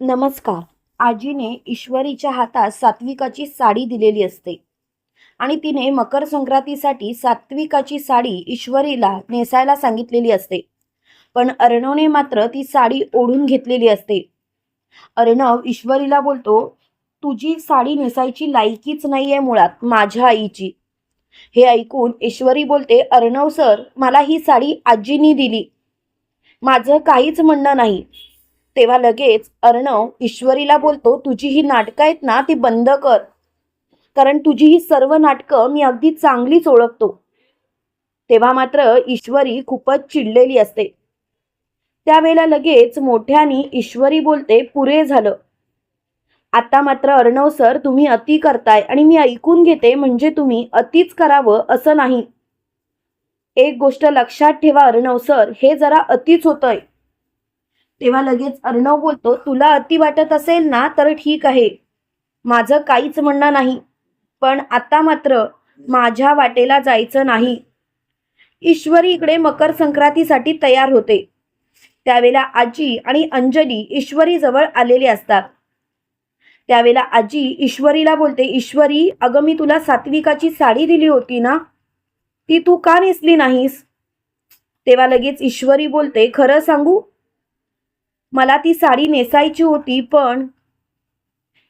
नमस्कार. आजीने ईश्वरीच्या हातात सात्विकाची साडी दिलेली असते. आणि तिने मकर संक्रांतीसाठी सात्विकाची साडी ईश्वरीला नेसायला सांगितलेली असते. पण अर्णवने मात्र ती साडी ओढून घेतलेली असते. अर्णव ईश्वरीला बोलतो तुझी साडी नेसायची लायकीच नाही आहे मुळात माझ्या आईची. हे ऐकून ईश्वरी बोलते अर्णव सर मला ही साडी आजीनी दिली. माझं काहीच म्हणणं नाही. तेव्हा लगेच अर्णव ईश्वरीला बोलतो तुझी ही नाटकं आहेत ना ती बंद कर. कारण तुझी ही सर्व नाटकं मी अगदी चांगलीच ओळखतो. तेव्हा मात्र ईश्वरी खूपच चिडलेली असते. त्यावेळेला लगेच मोठ्यानी ईश्वरी बोलते पुरे झालं. आता मात्र अर्णव सर तुम्ही अति करताय आणि मी ऐकून घेते म्हणजे तुम्ही अतिच करावं असं नाही. एक गोष्ट लक्षात ठेवा अर्णव सर हे जरा अतिच होतंय. तेव्हा लगेच अर्णव बोलतो तुला अति वाटत असेल ना तर ठीक आहे. माझं काहीच म्हणणं नाही. पण आता मात्र माझ्या वाटेला जायचं नाही. ईश्वरी इकडे मकर संक्रांतीसाठी तयार होते. त्यावेळेला आजी आणि अंजली ईश्वरीजवळ आलेले असतात. त्यावेळेला आजी ईश्वरीला बोलते ईश्वरी अगं मी तुला सात्विकाची साडी दिली होती ना? ती तू का नेसली नाहीस? तेव्हा लगेच ईश्वरी बोलते खरं सांगू मला ती साडी नेसायची होती पण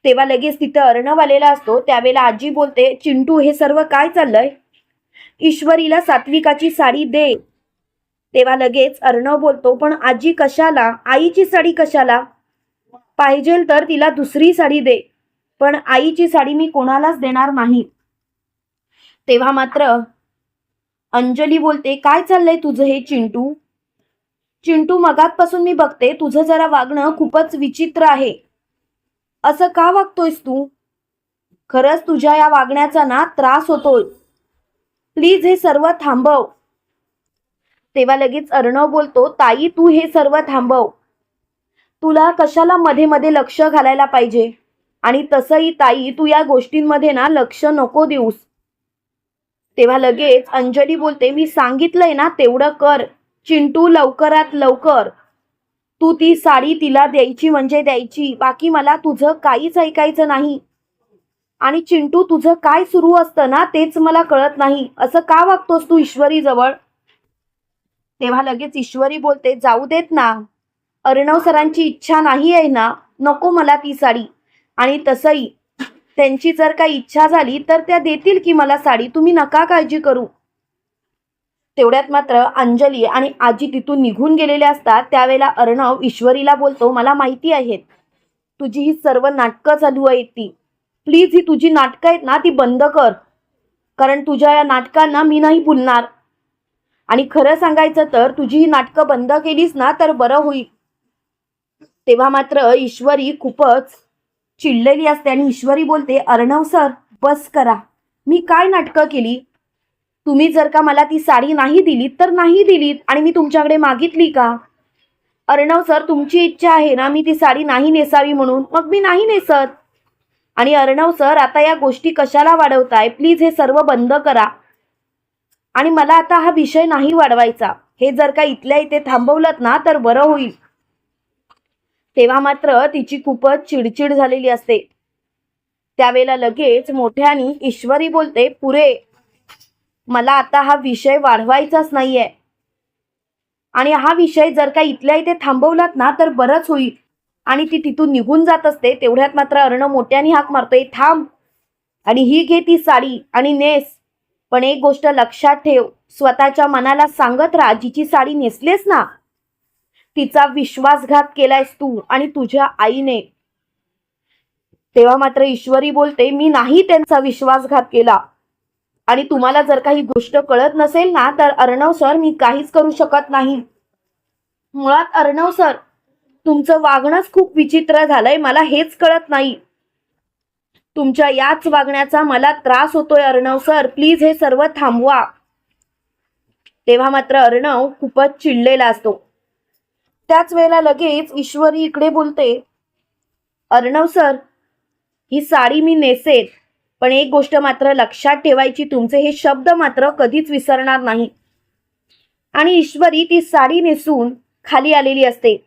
तेव्हा लगेच तिथं अर्णव आलेला असतो. त्यावेळेला आजी बोलते चिंटू हे सर्व काय चाललंय? ईश्वरीला सात्विकाची साडी दे. तेव्हा लगेच अर्णव बोलतो पण आजी कशाला? आईची साडी कशाला? पाहिजेल तर तिला दुसरी साडी दे. पण आईची साडी मी कोणालाच देणार नाही. तेव्हा मात्र अंजली बोलते काय चाललंय तुझं हे चिंटू? चिंटू मगातपासून मी बघते तुझं जरा वागणं खूपच विचित्र आहे. असं का वागतोयस तू? खरंच तुझ्या या वागण्याचा ना त्रास होतोय. प्लीज हे सर्व थांबव. तेव्हा लगेच अर्णव बोलतो ताई तू हे सर्व थांबव. तुला कशाला मध्ये मध्ये लक्ष घालायला पाहिजे? आणि तसंही ताई तू या गोष्टींमध्ये ना लक्ष नको देऊस. तेव्हा लगेच अंजली बोलते मी सांगितलंय ना तेवढं कर. चिंटू लवकरात लवकर तू ती साडी तिला द्यायची म्हणजे द्यायची बाकी मला तुझं काहीच ऐकायचं नाही. आणि चिंटू तुझं काय सुरू असतं ना तेच मला कळत नाही. असं का वागतोस तू ईश्वरी जवळ तेव्हा लगेच ईश्वरी बोलते जाऊ देत ना. अर्णव सरांची इच्छा नाही आहे ना नको मला ती साडी. आणि तसंही त्यांची जर काही इच्छा झाली तर त्या देतील की मला साडी. तुम्ही नका काळजी करू. तेवढ्यात मात्र अंजली आणि आजी तिथून निघून गेलेले असतात. त्यावेळेला अर्णव ईश्वरीला बोलतो मला माहिती आहेत तुझी ही सर्व नाटकं चालू आहेत ती. प्लीज ही तुझी नाटकं आहेत ना ती बंद कर. कारण तुझ्या या नाटकांना मी नाही भुलणार आणि खरं सांगायचं तर तुझी ही नाटकं बंद केलीस ना तर बरं होईल. तेव्हा मात्र ईश्वरी खूपच चिडलेली असते आणि ईश्वरी बोलते अर्णव सर बस करा. मी काय नाटकं केली? तुम्ही जर का मला ती साडी नाही दिलीत तर नाही दिलीत. आणि मी तुमच्याकडे मागितली का? अर्णव सर तुमची इच्छा आहे ना मी ती साडी नाही नेसावी म्हणून. मग मी नाही नेसत. आणि अर्णव सर आता या गोष्टी कशाला वाढवताय? प्लीज हे सर्व बंद करा. आणि मला आता हा विषय नाही वाढवायचा. हे जर का इथल्या इथे थांबवलं ना तर बरं होईल. तेव्हा मात्र तिची खूपच चिडचिड झालेली असते. त्यावेळेला लगेच मोठ्यानी ईश्वरी बोलते पुरे मला आता हा विषय वाढवायचाच नाहीये. आणि हा विषय जर का इथल्या इथे थांबवलात ना तर बरंच होईल. आणि ती तिथून निघून जात असते तेवढ्यात मात्र अर्ण मोठ्याने हाक मारतोय थांब. आणि ही घे ती साडी आणि नेस. पण एक गोष्ट लक्षात ठेव स्वतःच्या मनाला सांगत राहा जिची साडी नेसलेस ना तिचा विश्वासघात केलायस तू आणि तुझ्या आईने. तेव्हा मात्र ईश्वरी बोलते मी नाही त्यांचा विश्वासघात केला. आणि तुम्हाला जर काही गोष्ट कळत नसेल ना तर अर्णव सर मी काहीच करू शकत नाही. मुळात अर्णव सर तुमचं वागणंच खूप विचित्र झालंय मला हेच कळत नाही. तुमच्या याच वागण्याचा मला त्रास होतोय अर्णव सर. प्लीज हे सर्व थांबवा. तेव्हा मात्र अर्णव खूपच चिडलेला असतो. त्याच वेळेला लगेच ईश्वरी इकडे बोलते अर्णव सर ही साडी मी नेसेल पण एक गोष्ट मात्र लक्षात ठेवायची तुमचे हे शब्द मात्र कधीच विसरणार नाही. आणि ईश्वरी ती साडी नेसून खाली आलेली असते.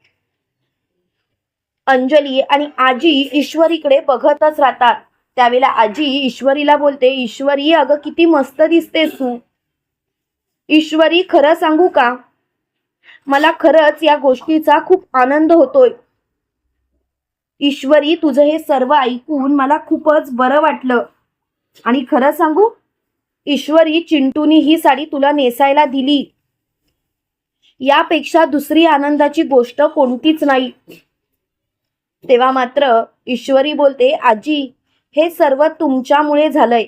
अंजली आणि आजी ईश्वरीकडे बघतच राहतात. त्यावेळेला आजी ईश्वरीला बोलते ईश्वरी अगं किती मस्त दिसतेस तू. ईश्वरी खरं सांगू का? मला खरंच या गोष्टीचा खूप आनंद होतोय. ईश्वरी तुझं हे सर्व ऐकून मला खूपच बरं वाटलं. आणि खरं सांगू ईश्वरी चिंटूनी ही साडी तुला नेसायला दिली. यापेक्षा दुसरी आनंदाची गोष्ट कोणतीच नाही. तेव्हा मात्र ईश्वरी बोलते आजी हे सर्व तुमच्यामुळे झालंय.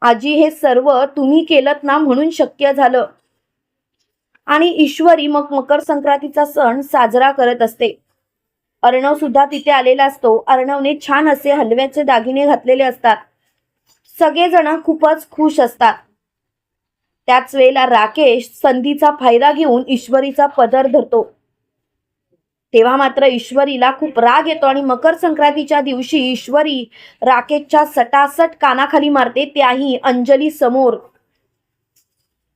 आजी हे सर्व तुम्ही केलं ना म्हणून शक्य झालं. आणि ईश्वरी मग मकर संक्रांतीचा सण साजरा करत असते. अर्णव सुद्धा तिथे आलेला असतो. अर्णवने छान असे हलव्याचे दागिने घातलेले असतात. सगळेजण खूपच खुश असतात. त्याच वेळेला राकेश संधीचा फायदा घेऊन ईश्वरीचा पदर धरतो. तेव्हा मात्र ईश्वरीला खूप राग येतो आणि मकर संक्रांतीच्या दिवशी ईश्वरी राकेशच्या सटासट कानाखाली मारते त्याही अंजली समोर.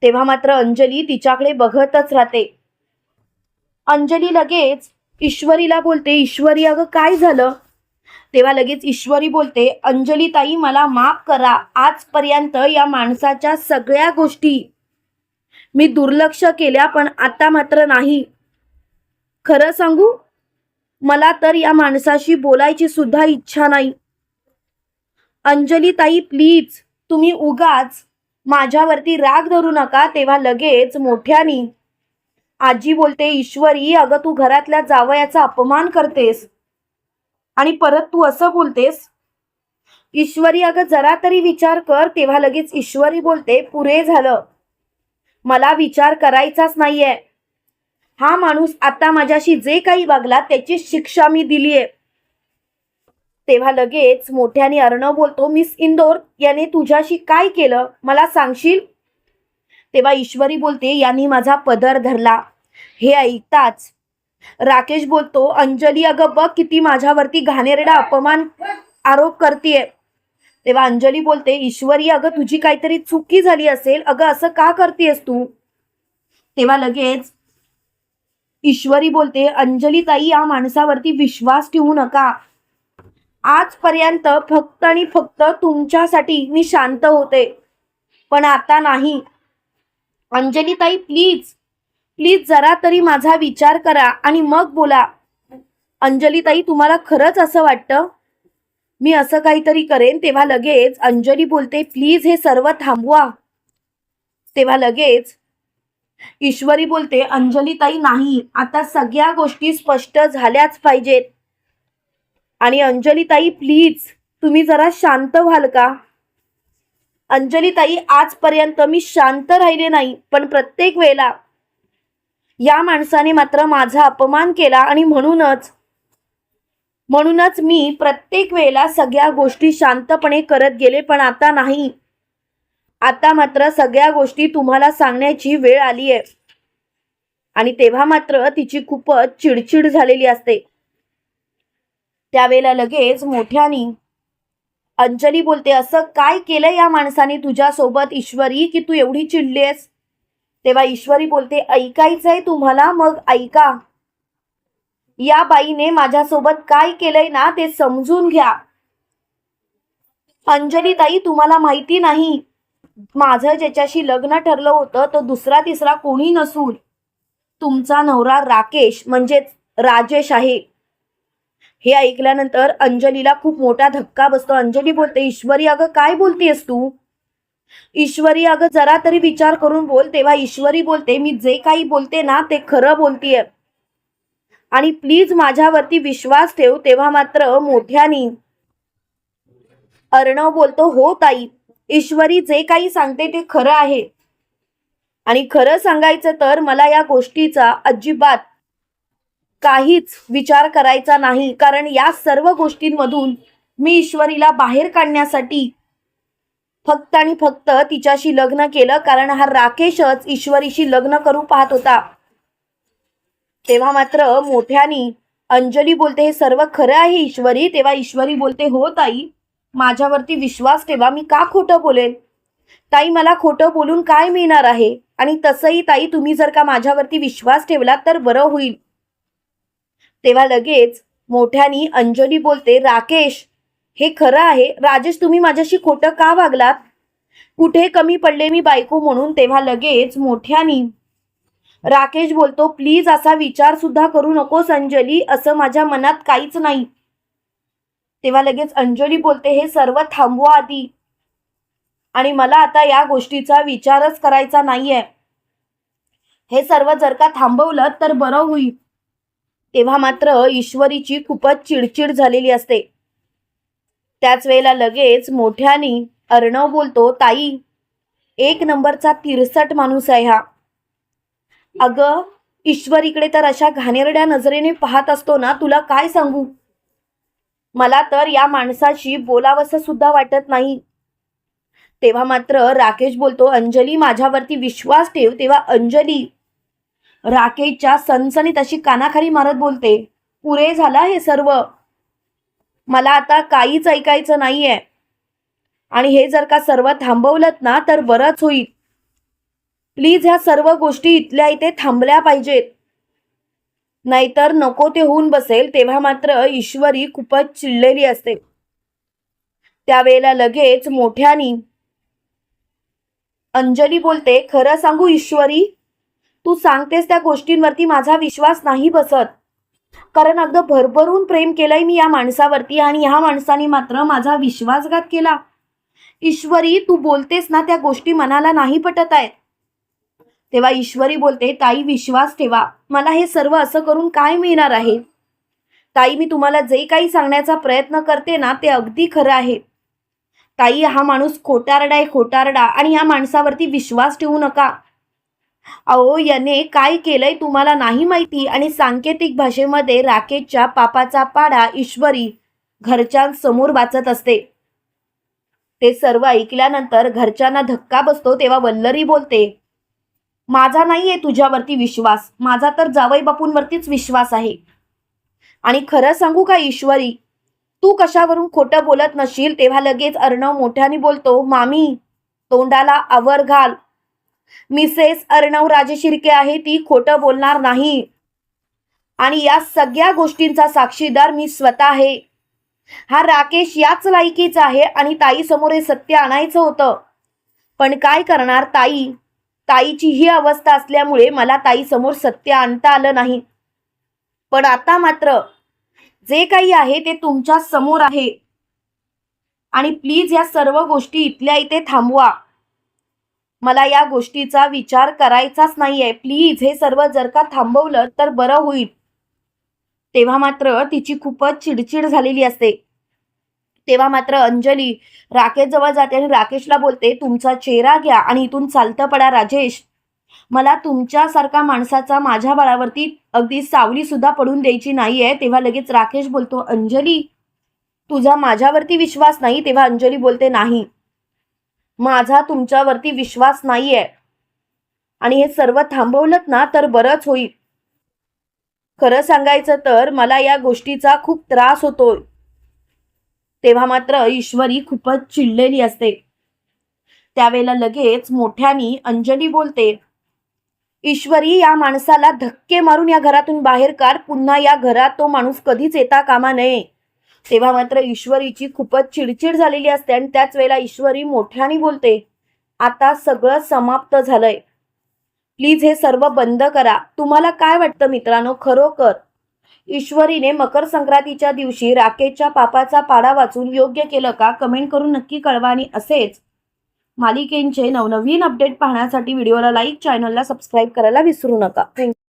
तेव्हा मात्र अंजली तिच्याकडे बघतच राहते. अंजली लगेच ईश्वरीला बोलते ईश्वरी अगं काय झालं? तेव्हा लगेच ईश्वरी बोलते अंजली ताई मला माफ करा. आजपर्यंत या माणसाच्या सगळ्या गोष्टी मी दुर्लक्ष केल्या पण आता मात्र नाही. खरं सांगू? मला तर या माणसाशी बोलायची सुद्धा इच्छा नाही. अंजली ताई प्लीज तुम्ही उगाच माझ्यावरती राग धरू नका. तेव्हा लगेच मोठ्यानी आजी बोलते ईश्वरी अगं तू घरातल्या जावयाचा अपमान करतेस. आणि परत तू असं बोलतेस ईश्वरी अगं जरा तरी विचार कर. तेव्हा लगेच ईश्वरी बोलते पुरे झालं. मला विचार करायचाच नाहीये. हा माणूस आता माझ्याशी जे काही वागला त्याची शिक्षा मी दिलीये. तेव्हा लगेच मोठ्याने अर्णव बोलतो मिस इंदोर याने तुझ्याशी काय केलं? मला सांगशील? तेव्हा ईश्वरी बोलते यांनी माझा पदर धरला. हे ऐकताच राकेश बोलतो अंजली अगं बघ किती माझ्यावरती घाणेरडा अपमान आरोप करतीये. तेव्हा अंजली बोलते ईश्वरी अगं तुझी काहीतरी चुकी झाली असेल अगं असं का करतेस तू? तेव्हा लगेच ईश्वरी बोलते अंजली ताई या माणसावरती विश्वास ठेवू नका. आजपर्यंत फक्त आणि फक्त तुमच्यासाठी मी शांत होते. पण आता नाही. अंजलीताई प्लीज प्लीज जरा तरी माझा विचार करा आणि मग बोला. अंजलीताई तुम्हाला खरंच असं वाटतं? मी असं काहीतरी करेन तेव्हा लगेच अंजली बोलते प्लीज हे सर्व थांबवा. तेव्हा लगेच ईश्वरी बोलते अंजलीताई नाही आता सगळ्या गोष्टी स्पष्ट झाल्याच पाहिजेत. आणि अंजलीताई प्लीज तुम्ही जरा शांत व्हाल का? अंजलीताई आजपर्यंत मी शांत राहिले नाही पण प्रत्येक वेळेला या माणसाने मात्र माझा अपमान केला आणि म्हणूनच म्हणूनच मी प्रत्येक वेळेला सगळ्या गोष्टी शांतपणे करत गेले पण आता नाही. आता मात्र सगळ्या गोष्टी तुम्हाला सांगण्याची वेळ आली आहे. आणि तेव्हा मात्र तिची खूपच चिडचिड झालेली असते. त्यावेळेला लगेच मोठ्यानी अंजली बोलते असं काय केलं या माणसाने तुझ्यासोबत? ईश्वरी की तू एवढी चिडलीस तेव्हा ईश्वरी बोलते ऐकायचंय तुम्हाला मग ऐका. या बाईने माझ्यासोबत काय केलंय ना ते समजून घ्या. अंजली ताई तुम्हाला माहिती नाही. माझं ज्याच्याशी लग्न ठरलं होतं तो दुसरा तिसरा कोणी नसून. तुमचा नवरा राकेश म्हणजेच राजेश आहे. हे ऐकल्यानंतर अंजलीला खूप मोठा धक्का बसतो. अंजली बोलते ईश्वरी अगं काय बोलतेस तू? ईश्वरी अगं जरा तरी विचार करून बोल. तेव्हा ईश्वरी बोलते मी जे काही बोलते ना ते खरं बोलतीये. आणि प्लीज माझ्यावरती विश्वास ठेव. तेव्हा मात्र मोठ्यानी अर्णव बोलतो हो ताई ईश्वरी जे काही सांगते ते खरं आहे. आणि खरं सांगायचं तर मला या गोष्टीचा अजिबात काहीच विचार करायचा नाही. कारण या सर्व गोष्टींमधून मी ईश्वरीला बाहेर काढण्यासाठी फक्त आणि फक्त तिच्याशी लग्न केलं. कारण हा राकेशच ईश्वरीशी लग्न करू पाहत होता. तेव्हा मात्र मोठ्यानी अंजली बोलते हे सर्व खरं आहे ईश्वरी? तेव्हा ईश्वरी बोलते हो ताई माझ्यावरती विश्वास ठेवा मी का खोटं बोलेन? ताई मला खोटं बोलून काय मिळणार आहे? आणि तसंही ताई तुम्ही जर का माझ्यावरती विश्वास ठेवला तर बरं होईल. तेव्हा लगेच मोठ्यानी अंजली बोलते राकेश हे खरं आहे. राजेश तुम्ही माझ्याशी खोटं का वागलात? कुठे कमी पडले मी बायको म्हणून? तेव्हा लगेच मोठ्यानी राकेश बोलतो प्लीज असा विचार सुद्धा करू नकोस अंजली. असं माझ्या मनात काहीच नाही. तेव्हा लगेच अंजली बोलते हे सर्व थांबवा आधी. आणि मला आता या गोष्टीचा विचारच करायचा नाहीये. हे सर्व जर का थांबवलं तर बरं होईल. तेव्हा मात्र ईश्वरीची खूपच चिडचिड झालेली असते. त्याच वेळेला लगेच मोठ्यानी अर्णव बोलतो ताई एक नंबरचा तिरसट माणूस आहे हा. अगं ईश्वरीकडे तर अशा घाणेरड्या नजरेने पाहत असतो ना तुला काय सांगू? मला तर या माणसाशी बोलावंसं सुद्धा वाटत नाही. तेव्हा मात्र राकेश बोलतो अंजली माझ्यावरती विश्वास ठेव तेव्हा अंजली राकेशच्या सनसनीत अशी कानाखाली मारत बोलते पुरे झाला हे सर्व? मला आता काहीच ऐकायचं नाहीये. आणि हे जर का सर्व थांबवलं ना तर बरंच होईल. प्लीज ह्या सर्व गोष्टी इथल्या इथे थांबल्या पाहिजेत. नाहीतर नको ते होऊन बसेल तेव्हा मात्र ईश्वरी खूपच चिडलेली असते. त्यावेळेला लगेच मोठ्यानी अंजली बोलते खरं सांगू ईश्वरी तू सांगतेस त्या गोष्टींवरती माझा विश्वास नाही बसत. कारण अगदी भरभरून प्रेम केलंय मी या माणसावरती आणि ह्या माणसाने मात्र माझा विश्वासघात केला. ईश्वरी तू बोलतेस ना त्या गोष्टी मनाला नाही पटत आहेत. तेव्हा ईश्वरी बोलते ताई विश्वास ठेवा. मला हे सर्व असं करून काय मिळणार आहे? ताई मी तुम्हाला जे काही सांगण्याचा प्रयत्न करते ना ते अगदी खरं आहे. ताई हा माणूस खोटारडा आहे खोटारडा. आणि या माणसावरती विश्वास ठेवू नका. अहो याने काय केलंय तुम्हाला नाही माहिती आणि सांकेतिक भाषेमध्ये राकेशच्या पापाचा पाडा ईश्वरी घरच्यांसमोर वाचत असते. ते सर्व ऐकल्यानंतर घरच्यांना धक्का बसतो तेव्हा वल्लरी बोलते माझा नाहीये तुझ्यावरती विश्वास. माझा तर जावई बापूंवरतीच विश्वास आहे. आणि खरं सांगू का ईश्वरी? तू कशावरून खोटं बोलत नशील तेव्हा लगेच अर्णव मोठ्याने बोलतो मामी तोंडाला आवर घाल. मिसेस अर्णव राजे शिर्के आहे ती खोटं बोलणार नाही. आणि या सगळ्या गोष्टींचा साक्षीदार मी स्वतः आहे. हा राकेश याच लायकीचा आहे आणि ताई समोर हे सत्य आणायचं होतं. पण काय करणार ताई? ताईची ही अवस्था असल्यामुळे मला ताई समोर सत्य आणता आलं नाही. पण आता मात्र जे काही आहे ते तुमच्यासमोर आहे. आणि प्लीज या सर्व गोष्टी इथल्या इथे थांबवा. मला या गोष्टीचा विचार करायचाच नाहीये. प्लीज हे सर्व जर का थांबवलं तर बरं होईल. तेव्हा मात्र तिची खूपच चिडचिड झालेली असते. तेव्हा मात्र अंजली राकेश जवळ जाते आणि राकेशला बोलते तुमचा चेहरा घ्या आणि इथून चालतं पडा राजेश. मला तुमच्यासारखा माणसाचा माझ्या बाळावरती अगदी सावली सुद्धा पडून द्यायची नाहीये. तेव्हा लगेच राकेश बोलतो अंजली तुझा माझ्यावरती विश्वास नाही. तेव्हा अंजली बोलते नाही. माझा तुमच्यावरती विश्वास नाहीये. आणि हे सर्व थांबवलं ना तर बरंच होईल. खरं सांगायचं तर मला या गोष्टीचा खूप त्रास होतो. तेव्हा मात्र ईश्वरी खूपच चिडलेली असते. त्यावेळेला लगेच मोठ्यानी अंजली बोलते ईश्वरी या माणसाला धक्के मारून या घरातून बाहेर काढ. पुन्हा या घरात तो माणूस कधीच येता कामा नये. तेव्हा मात्र ईश्वरीची खूपच चिडचिड झालेली असते आणि त्याच वेळेला ईश्वरी मोठ्याने बोलते आता सगळं समाप्त झालंय. प्लीज हे सर्व बंद करा. तुम्हाला काय वाटतं मित्रांनो? खरोखर. ईश्वरीने मकर संक्रांतीच्या दिवशी राकेशच्या पापाचा पाडा वाचून योग्य केलं का? कमेंट करून नक्की कळवा आणि असेच मालिकेंचे नवनवीन अपडेट पाहण्यासाठी व्हिडिओला लाईक चॅनलला सबस्क्राईब करायला विसरू नका. थँक्यू